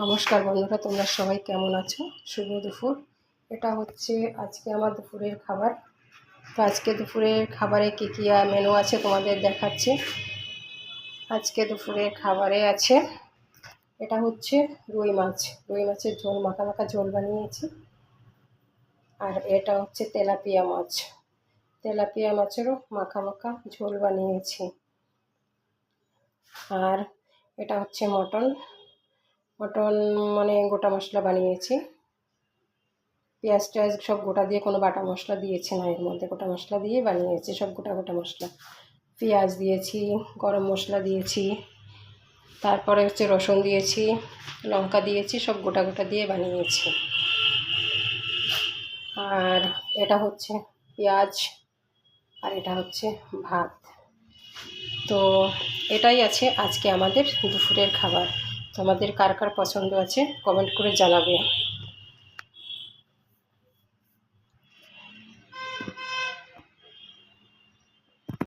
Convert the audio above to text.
নমস্কার বন্ধুরা, তোমরা সবাই কেমন আছো? শুভ দুপুর। এটা হচ্ছে আজকে আমার দুপুরের খাবার। তো আজকে দুপুরের খাবারে কী কী মেনু আছে তোমাদের দেখাচ্ছি। আজকে দুপুরের খাবারে আছে, এটা হচ্ছে রুই মাছ। রুই মাছের ঝোল, মাখা মাখা ঝোল বানিয়েছি। আর এটা হচ্ছে তেলাপিয়া মাছ। তেলাপিয়া মাছেরও মাখা মাখা ঝোল বানিয়েছি। আর এটা হচ্ছে মটন। মটন মানে গোটা মশলা বানিয়েছি। পেঁয়াজ টেয়াজ সব গোটা দিয়ে কোনো বাটা মশলা দিয়েছি না, এর মধ্যে গোটা মশলা দিয়ে বানিয়েছি, সব গোটা গোটা মশলা। পেঁয়াজ দিয়েছি, গরম মশলা দিয়েছি, তারপরে হচ্ছে রসুন দিয়েছি, লঙ্কা দিয়েছি, সব গোটা গোটা দিয়ে বানিয়েছি। আর এটা হচ্ছে পেঁয়াজ আর এটা হচ্ছে ভাত। তো এটাই আছে আজকে আমাদের দুপুরের খাবার। তোমাদের কার কার পছন্দ আছে কমেন্ট করে জানাবে।